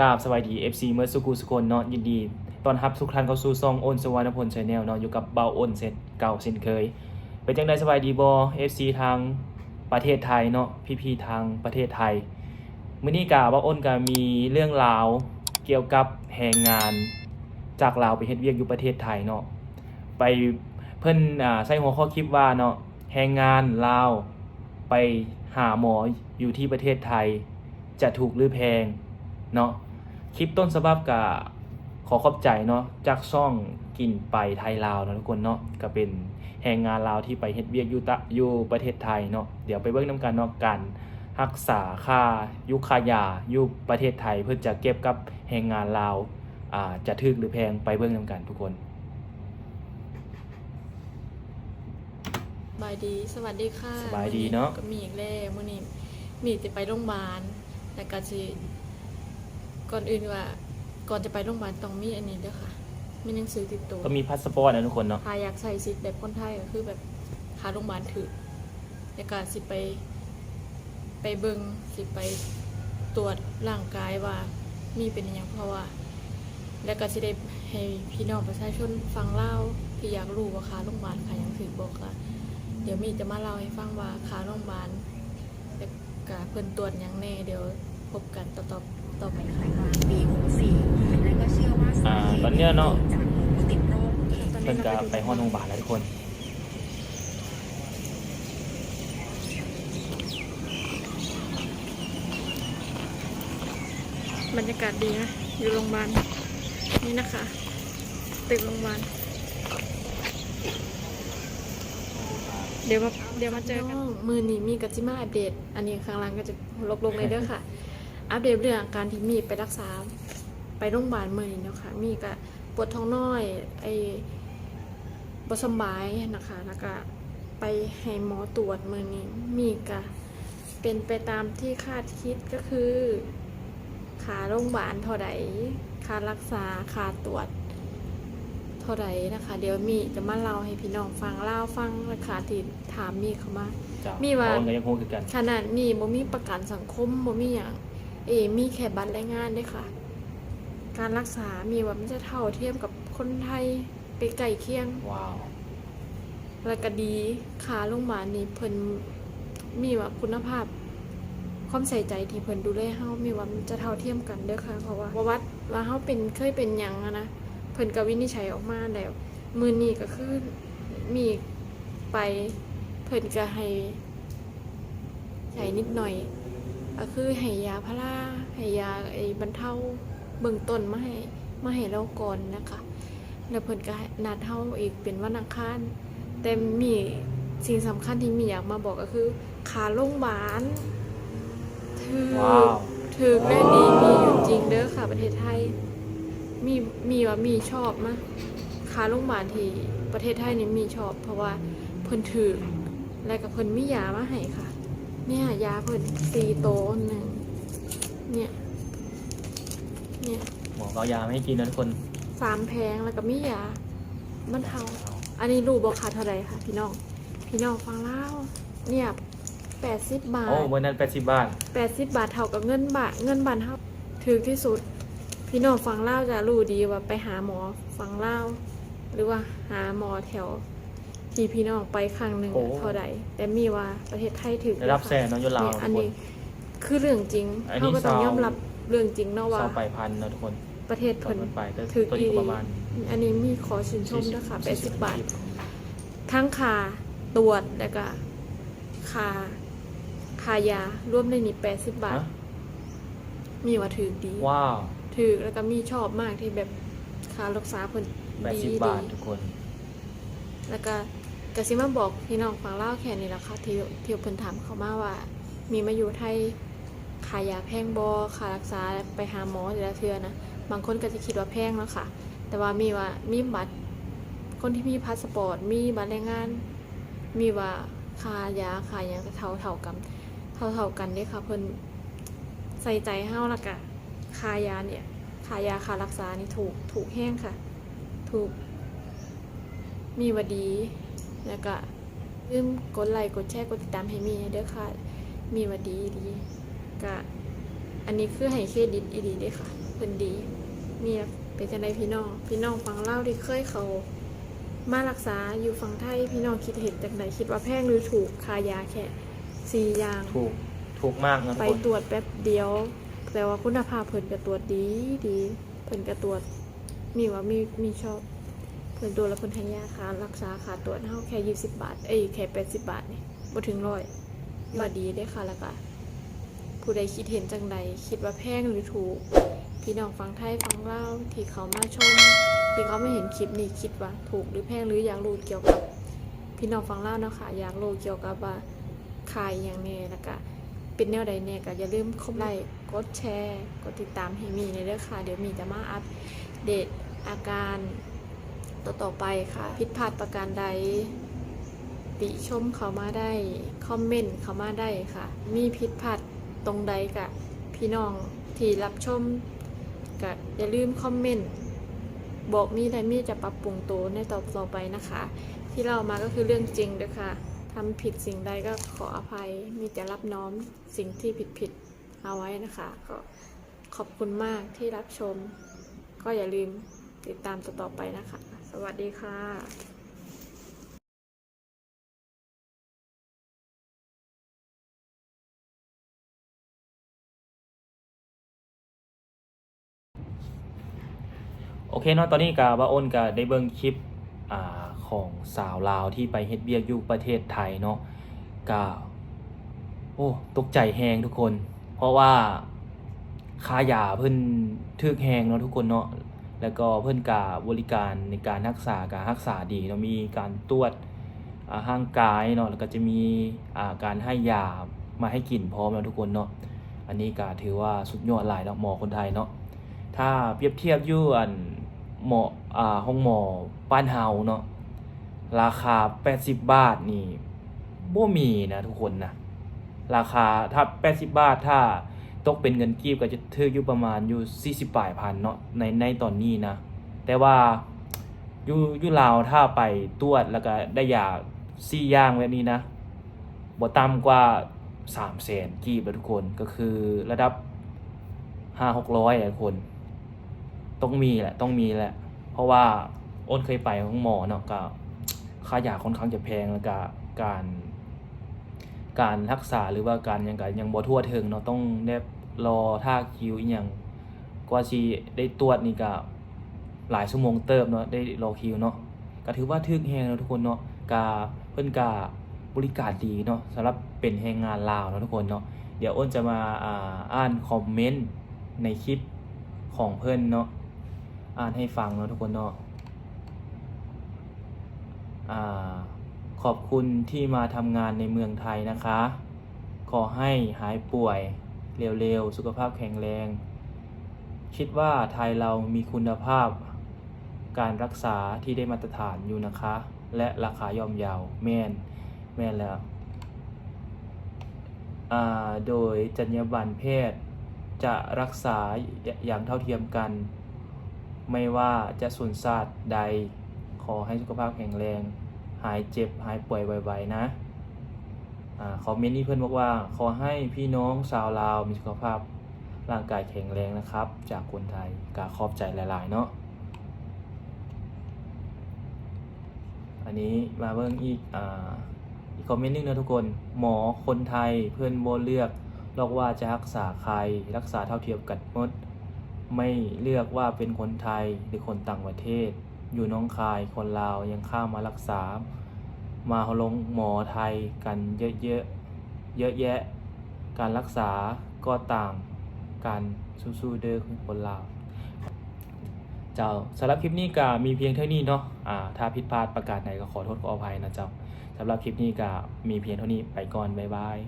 กราบสวัสดี FC เมื่อสุกุสุคนเนาะยินดีตอนรับทุกท่านเข้าสู่ซองโอนสวรรณพลชาแนลเนาะอยู่กับเบาโอนเซตเก่าเช่นเคย เป็นจังไดสบายดีบ่ FC ทางประเทศไทยเนาะพี่ๆทางประเทศไทยมื้อนี้กะเบาโอนก็มีเรื่องราวเกี่ยวกับแรงงานจากลาวไปเฮ็ดเวียกอยู่ประเทศไทยเนาะไปเพิ่นอ่าใส่หัวข้อคลิปว่าเนาะแรงงานลาวไปหาหมออยู่ที่ประเทศไทย จะถูกหรือแพงเนาะ คลิปต้นฉบับกับขอขอบใจเนาะจากช่องกินไปไทยลาวเนาะทุกคนเนาะก็เป็นแรงงานลาวที่ไปเฮ็ดเวียกอยู่ตะอยู่ประเทศไทยเนาะเดี๋ยวไปเบิ่งนํกันเนาะการรักษาค่ายุคายาอยู่ประเทศไทยเพื่อจะเก็บกับแรงงานลาวอ่าจะถูกหรือแพงไปเบิ่งนํกันทุกคนบายดี สวัสดีค่ะสบายดีเนาะ ก็มีอีกแล้วมื้อนี้มีจะไปโรงพยาบาลแต่ก็สิ ก่อนอื่นว่า ก่อนจะไปโรงพยาบาลต้องมีอันนี้เด้อค่ะ มีหนังสือติดตัวก็มีพาสปอร์ตนะทุกคนเนาะ ถ้าอยากใส่สิทธิ์แบบคนไทยก็คือแบบหาโรงพยาบาลถือแล้วก็สิไป ไปเบิ่งสิไปตรวจร่างกายว่ามีเป็นอหยังเพราะว่า แล้วก็สิได้ให้พี่น้องประชาชนฟังเล่าที่อยากรู้ว่าค่าโรงพยาบาลค่าหยังถือบอกค่ะ เดี๋ยวมีจะมาเล่าให้ฟังว่าค่าโรงพยาบาลแล้วก็เพิ่นตรวจหยังแน่เดี๋ยวพบกันต่อต่อ ต่อไปค่ะปี64และก็เชื่อว่าสาอ่าเหตุตอนเนี้ยเนาะ จากผู้ติดโรคตอนเพิ่นี้นก็เราไปฮอดโรงพยาบาลแล้วทุกคน บรรยากาศดีนะ อยู่โรงพยาบาลนี่นะคะ ตึกโรงพยาบาล เดี๋ยวมาเดี๋ยวมาเจอกัน มือนี้มีกัจิมาอัปเดต อันนี้ข้างล่างก็จะลบลงเลยเด้อค่ะ อัปเดตเรื่องอาการที่มีไปรักษาไปโรงพยาบาลเมื่อนี้เนาะค่ะมีก็ปวดท้องน้อยไอ้บสำบายนะคะแล้วก็ไปให้หมอตรวจมือนี้มีก็เป็นไปตามที่คาดคิดก็คือค่าโรงพยาบาลเท่าใดค่ารักษาค่าตรวจ เท่าใดนะคะ เดี๋ยวมีจะมาเล่าให้พี่น้องฟังเล่าฟังราคาที่ถามมีเขามาจ้ะมีว่าเบาโอนก็ยังคงคือกันขนาดนี้บ่มีประกันสังคมบ่มีอย่าง เอมีแค่บัตรแรงงานเด้ค่ะ การรักษา มีว่ามันจะเท่าเทียมกับคนไทยไปไก่เคียง ว้าวแล้วก็ดีขาโรงพยาบาลนี่เพิ่นมีว่าคุณภาพ ความใส่ใจที่เพิ่นดูแลเฮามีว่ามันจะเท่าเทียมกันเด้อค่ะ เพราะว่าวัดว่าเฮาเป็นเคยเป็นหยังอะนะเพิ่นก็วินิจฉัยออกมาแล้วมื้อนี้ก็คือมีไปเพิ่นก็ให้ใช้นิดหน่อย ก็คือให้ยาพาราให้ยาไอ้บรรเทาเบื้องต้นมาให้มาให้เราก่อนนะคะแล้วเพิ่นก็นัดเฮาอีกเป็นวันอังคารแต่มีสิ่งสำคัญที่มีอยากมาบอกก็คือขาโรงพยาบาลถือว้าว ถือได้ดีมีอยู่จริงเด้อค่ะประเทศไทย มีมีว่ามีชอบมะขาโรงพยาบาลที่ประเทศไทยนี่มีชอบ เพราะว่าเพิ่นถือและกับเพิ่นมียามาให้ค่ะ เนี่ยยาเพิ่นสีโตหนึ่งเนี่ย เนี่ยหมอก็เอายามาให้กินนะทุกคนสามแพงแล้วก็มียาบรรเทาอันนี้รู้บอกค่ะเท่าไหรค่ะพี่น้อง พี่น้องฟังเล่าวเนี่ยแปดสิบบาทโอ้เมื่อนั้น80บาทแปดสิบบาทเท่ากับเงินบาทเงินบาทเท่าถือที่สุด พี่น้องฟังเล่าวจะรู้ดีว่าไปหาหมอฟังเล่าวหรือว่าหาหมอแถว ที่พี่น้องไปครั้งหนึ่งโอ้เท่าใดแต่มีว่าประเทศไทยถือได้รับแสนเนาะอยลาวเนี่ยทุอันกคนี้นคือเรื่องจริงอันนี้ เขาก็ต้องซาวยอมรับเรื่องจริงเนาะว่า เสาไปพันเนาะทุกคนประเทศตอเพิ่นนมันไปก็ถือตัวอีนี้หก็ลีประมาณอันนี้มีขอชื่นชมนะคะ40แปดสิบบาท ทั้งค่าตรวจแล้วก็ค่าค่ายารวมในนี้แปดสิบบาท ฮะมีว่าถือดี ว้าวถือแล้วก็มีชอบมากที่แบบค่ารักษาเพิ่นดี80บาทดีทุกคน แล้วก็ ก็สิมาบอกพี่น้องฟังเล่าแค่นี้แหละค่ะที่ที่เพิ่นถามเขามาว่า มีมาอยู่ไทยขายยาแพงบอค่ารักษาไปหาหมอแต่ละเทือนะบางคนก็จะคิดว่าแพงแล้วค่ะ แต่ว่ามีว่ามีบัตร คนที่มีพาสปอร์ต มีบัตรแรงงาน มีว่าค่ายาค่ายังเท่าเท่ากันเท่าเท่ากันเด้ค่ะเพิ่นใส่ใจเฮาละกะค่ายาเนี่ยค่ายาค่ารักษานี่ถูกถูกแห้งค่ะ ถูก มีวดี แล้วก็ลืมกดไลค์กดแชร์กดติดตามให้มีเด้อค่ะ มีวาดีดีก็อันนี้คือให้เครดิตอีดีเด้อค่ะเพิ่นดีมีเป็นจังไดพี่น้องพี่น้องฟังเล่าวที่เคยเขามารักษาอยู่ฝั่งไทยพี่น้องคิดเห็นจังไดคิดว่าแพงหรือถูกค่ายาแค่สี่อย่างถูกถูกมากนะทุไปกคนตรวจแป๊บเดียวแต่ว่าคุณภาพเพิ่นก็ตรวจดีดีเพิ่นก็ตรวจมีว่ามีมีชอบ เพิ่นตรวจแล้วเพิ่นให้ยาค่ารักษาค่าตรวจเฮาแค่20บาท เอ้ยแค่80บาทนี่บ่ถึงร้อยบ่ดีเด้อค่ะแล้วก็ผู้ใดคิดเห็นจังใดคิดว่าแพงหรือถูก พี่น้องฟังไทยฟังเล่าวที่เขามาชมที่เขาไม่เห็นคลิปนี้คิดว่าถูกหรือแพงหรืออยากรู้เกี่ยวกับ พี่น้องฟังเล่าวเนาะค่ะอยากรู้เกี่ยวกับว่าขายอย่างแน่แล้วก็เป็นแนวใดแน่ก็อย่าลืมคบไลค์กดแชร์ กดติดตามให้มีในเด้อค่ะ เดี๋ยวมีจะมาอัปเดตอาการ ต่อต่อๆไปค่ะ ผิดพลาดประการใด ติชมเขามาได้ คอมเมนต์เขามาได้ค่ะ มีผิดพลาดตรงใดกะพี่น้องที่รับชมกะอย่าลืมคอมเมนต์บอกมีใดมีจะปรับปรุงตัวในต่อต่อไปนะคะ ที่เรามาก็คือเรื่องจริงเด้อค่ะทำผิดสิ่งใดก็ขออภัย มีแต่รับน้อมสิ่งที่ผิดผิดเอาไว้นะคะก็ขอบคุณมากที่รับชม ก็อย่าลืมติดตามต่อๆไปนะคะ วัสดีค่ะโอเคเนาะตอนนี้ก็ว่าอ้นก็ได้เบิ่งคลิปอของสาวลาวที่ไปเฮ็ดเวียกอยู่ประเทศไทยเนาะก็โอ้ตกใจแฮงทุกคน เพราะว่าค่ายาเพิ่นถึกแฮงเนาะทุกคนเนาะ แล้วก็เพิ่อนก็บริการในการรักษาการรักษาดีเนาะมีการตรวจอ่างกายเนาะแล้วก็จะมีการให้ยามาให้กินพร้อมแล้วทุกคนเนาะอันนี้ก็ถือว่าสุดยอดหลายเนาะหมอคนไทยเนาะถ้าเปรียบเทียบยู่อันหมออ่าห้องหมอบ้านเฮาเนาะราคา 80 บาทนี่บ่มีนะทุกคนนะราคาถ้า 80 บาทถ้า ตกเป็นเงินกีบก็จะถืออยู่ประมาณอยู่40ปลายพันเนาะในในตอนนี้นะ แต่ว่าอยู่อยู่ลาวถ้าไปตรวจแล้วก็ได้ยาสี่อย่างแบบนี้นะบ่ต่ำกว่า3แสนกีบอะทุกคนก็คือระดับห้าหกร้อยอะคน ต้องมีแหละต้องมีแหละ เพราะว่าอ้นเคยไปห้องหมอเนาะก็ค่ายาค่อนข้างจะแพงแล้วก็การการรักษาหรือว่าการยังกันยังบ่ทั่วถึงเนาะต้องได้ รอท่าคิวอีหยังกว่าสิได้ตรวจนี่ก็หลายชั่วโมงเติบเนาะได้รอคิวเนาะก็ถือว่าถึกแฮงเนาะทุกคนเนาะกาเพิ่นกาบริการดีเนาะสำหรับเป็นแรงงานลาวเนาะทุกคนเนาะเดี๋ยวอ้นจะมาอ่าอ่านคอมเมนต์ในคลิปของเพื่อนเนาะอ่านให้ฟังเนาะทุกคนเนาะอ่าขอบคุณที่มาทำงานในเมืองไทยนะคะ ขอให้หายป่วย เร็วๆ สุขภาพแข็งแรง คิดว่าไทยเรามีคุณภาพ การรักษาที่ได้มาตรฐานอยู่นะคะ และราคาย่อมเยาวแม่นแม่นแล้วอ่าโดยจรรยาบรรณเพศจะรักษาอย่างเท่าเทียมกัน ไม่ว่าจะส่วนศาสตร์ใด ขอให้สุขภาพแข็งแรง หายเจ็บหายป่วยไวๆนะ คอมเมนต์นี้เพื่อนบอกว่า ขอให้พี่น้องชาวลาวมีสุขภาพร่างกายแข็งแรงนะครับ จากคนไทยกาขอบใจหลาย ๆ เนาะอันนี้มาเบิ่งอีกอ่าอีกคอมเมนต์หนึงนะทุกคน หมอคนไทยเพื่อนโบเลือกหรอกว่าจะรักษาใครรักษาเท่าเทียมกันหมด ไม่เลือกว่าเป็นคนไทยหรือคนต่างประเทศ อยู่น้องคายคนลาวยังข้ามมารักษา มาลงหมอไทยกันเยอะๆเยอะแยะ การรักษาก็ต่างกันสู้ๆเด้อคนลาวเจ้าสำหรับคลิปนี้ก็มีเพียงเท่านี้เนาะอ่าถ้าผิดพลาดประกาศไหนก็ขอโทษขออภัยนะเจ้าสำหรับคลิปนี้ก็มีเพียงเท่านี้ไปก่อนบ๊ายบาย